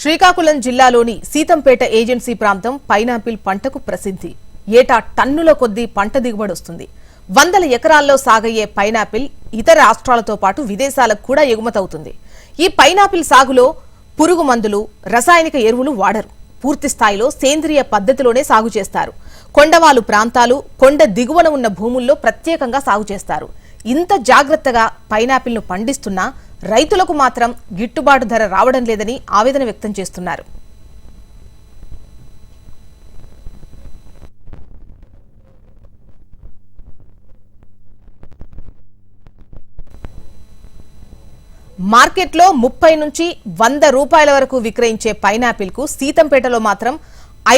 శ్రీకాకుళం జిల్లాలోని సీతంపేట ఏజెన్సీ ప్రాంతం పైనాపిల్ పంటకు ప్రసిద్ధి. ఏటా టన్నుల కొద్దీ పంట దిగుబడి వస్తుంది. వందల ఎకరాల్లో సాగయ్యే పైనాపిల్ ఇతర రాష్ట్రాలతో పాటు విదేశాలకు కూడా ఎగుమతవుతుంది. ఈ పైనాపిల్ సాగులో పురుగు మందులు రసాయనిక ఎరువులు వాడరు. పూర్తి స్థాయిలో సేంద్రియ పద్ధతిలోనే సాగు చేస్తారు. కొండవాలు ప్రాంతాలు కొండ దిగువన ఉన్న భూముల్లో ప్రత్యేకంగా సాగు చేస్తారు. ఇంత జాగ్రత్తగా పైనాపిల్ను పండిస్తున్నా రైతులకు మాత్రం గిట్టుబాటు ధర రావడం లేదని ఆవేదన వ్యక్తం చేస్తున్నారు. మార్కెట్లో ముప్పై నుంచి వంద రూపాయల వరకు విక్రయించే పైనాపిల్కు సీతంపేటలో మాత్రం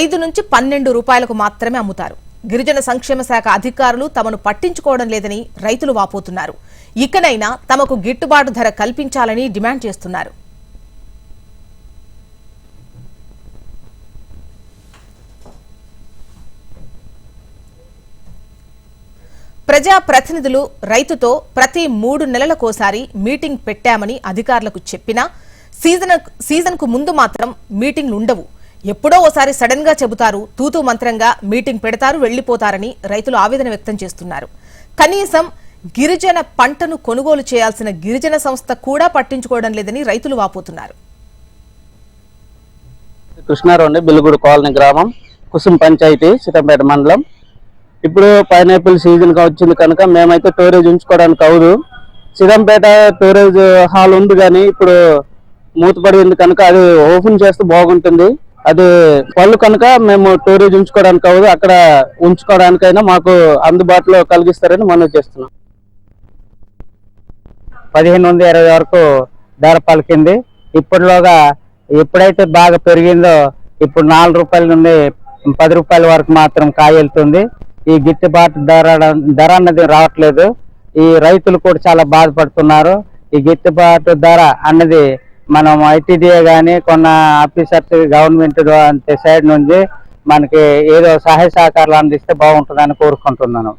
ఐదు నుంచి పన్నెండు రూపాయలకు మాత్రమే అమ్ముతారు. గిరిజన సంక్షేమ శాఖ అధికారులు తమను పట్టించుకోవడం లేదని రైతులు వాపోతున్నారు. ఇకనైనా తమకు గిట్టుబాటు ధర కల్పించాలని డిమాండ్ చేస్తున్నారు. ప్రజా ప్రతినిధులు రైతుతో ప్రతి మూడు నెలలకోసారి మీటింగ్ పెట్టామని అధికారులకు చెప్పినా సీజన్ సీజన్కు ముందు మాత్రం మీటింగ్లు ఉండవు. ఎప్పుడో ఓసారి సడన్గా చెబుతారు తూతూ మంత్రంగా మీటింగ్ పెడతారు వెళ్ళిపోతారని రైతులు ఆవేదన వ్యక్తం చేస్తున్నారు. కనీసం గిరిజన పంటను కొనుగోలు చేయాల్సిన గిరిజన సంస్థ కూడా పట్టించుకోవడం లేదని రైతులు వాపోతున్నారు. కృష్ణారావు బిల్లుగూడు కాలనీ గ్రామం కుసుం పంచాయతీ సీతంపేట మండలం. ఇప్పుడు పైనాపిల్ సీజన్గా వచ్చింది కనుక మేమైతే స్టోరేజ్ ఉంచుకోవడానికి అవదు సీతంపేట స్టోరేజ్ హాల్ ఉంది కానీ ఇప్పుడు మూతపడి ఉంది కనుక అది ఓపెన్ చేస్తే బాగుంటుంది. అది పళ్ళు కనుక మేము స్టోరేజ్ ఉంచుకోవడానికి అవ్వదు అక్కడ ఉంచుకోవడానికైనా మాకు అందుబాటులో కలిగిస్తారని మనం చేస్తున్నాం. పదిహేను వందల ఇరవై వరకు ధర పలికింది. ఇప్పటిలోగా ఎప్పుడైతే బాగా పెరిగిందో ఇప్పుడు నాలుగు రూపాయల నుండి పది రూపాయల వరకు మాత్రం కాయెళ్తుంది. ఈ గిట్టుబాటు ధర ధర అన్నది రావట్లేదు. ఈ రైతులు కూడా చాలా బాధపడుతున్నారు. ఈ గిట్టుబాటు ధర అన్నది మనం ఐటీడీఏ కానీ కొన్న ఆఫీసర్స్ గవర్నమెంట్ సైడ్ నుంచి మనకి ఏదో సహాయ సహకారాలు అందిస్తే బాగుంటుందని కోరుకుంటున్నాను.